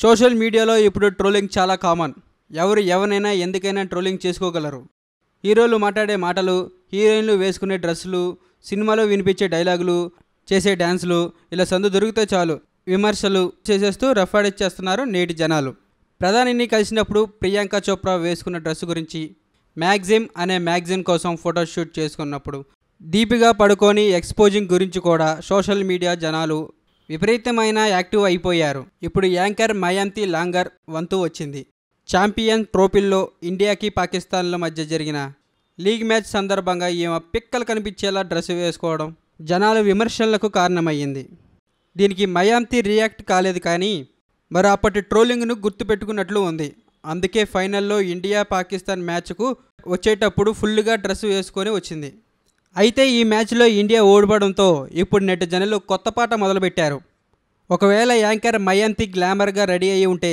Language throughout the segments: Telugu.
సోషల్ మీడియాలో ఇప్పుడు ట్రోలింగ్ చాలా కామన్. ఎవరు ఎవరినైనా ఎందుకైనా ట్రోలింగ్ చేసుకోగలరు. హీరోలు మాట్లాడే మాటలు హీరోయిన్లు వేసుకునే డ్రెస్సులు సినిమాలో వినిపించే డైలాగులు చేసే డ్యాన్సులు ఇలా సందు దొరికితే చాలు. విమర్శలు చేసేస్తూ రఫాడిచ్చేస్తున్నారు నేటి జనాలు. ప్రధానిని కలిసినప్పుడు ప్రియాంక చోప్రా వేసుకున్న డ్రెస్ గురించి మ్యాగ్జిమ్ అనే మ్యాగ్జిన్ కోసం ఫోటోషూట్ చేసుకున్నప్పుడు దీపిగా పడుకొని ఎక్స్పోజింగ్ గురించి కూడా సోషల్ మీడియా జనాలు విపరీతమైన యాక్టివ్ అయిపోయారు. ఇప్పుడు యాంకర్ మయాంతి లాంగర్ వంతు వచ్చింది. ఛాంపియన్ ట్రోఫీల్లో ఇండియాకి పాకిస్తాన్ల మధ్య జరిగిన లీగ్ మ్యాచ్ సందర్భంగా ఈమె పిక్కలు కనిపించేలా డ్రెస్ వేసుకోవడం జనాల విమర్శలకు కారణమయ్యింది. దీనికి మయాంతి రియాక్ట్ కాలేదు కానీ మరి అప్పటి ట్రోలింగ్ను గుర్తుపెట్టుకున్నట్లు ఉంది. అందుకే ఫైనల్లో ఇండియా పాకిస్తాన్ మ్యాచ్కు వచ్చేటప్పుడు ఫుల్గా డ్రెస్ వేసుకొని వచ్చింది. అయితే ఈ మ్యాచ్లో ఇండియా ఓడిపోవడంతో ఇప్పుడు నెట్ జనులు కొత్త పాట మొదలుపెట్టారు. ఒకవేళ యాంకర్ మయంతి గ్లామర్గా రెడీ అయి ఉంటే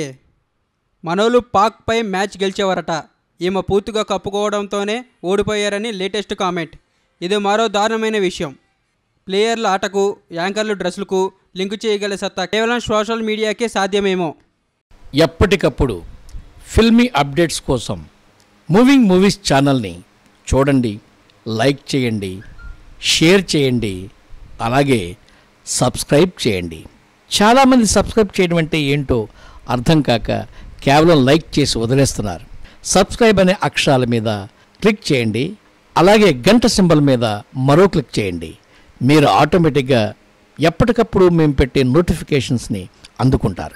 మనోళ్ళు పాక్పై మ్యాచ్ గెలిచేవారట. ఈమె పూర్తిగా కప్పుకోవడంతోనే ఓడిపోయారని లేటెస్ట్ కామెంట్. ఇది మరో దారుణమైన విషయం. ప్లేయర్ల ఆటకు యాంకర్లు డ్రెస్సులకు లింకు చేయగల సత్తా కేవలం సోషల్ మీడియాకే సాధ్యమేమో. ఎప్పటికప్పుడు ఫిల్మీ అప్డేట్స్ కోసం మూవింగ్ మూవీస్ ఛానల్ని చూడండి. లైక్ చేయండి షేర్ చేయండి అలాగే సబ్స్క్రైబ్ చేయండి. చాలామంది సబ్స్క్రైబ్ చేయడం అంటే ఏంటో అర్థం కాక కేవలం లైక్ చేసి వదిలేస్తున్నారు. సబ్స్క్రైబ్ అనే అక్షరాల మీద క్లిక్ చేయండి అలాగే గంట సింబల్ మీద మరో క్లిక్ చేయండి. మీరు ఆటోమేటిక్గా ఎప్పటికప్పుడు మేము పెట్టే నోటిఫికేషన్స్ని అందుకుంటారు.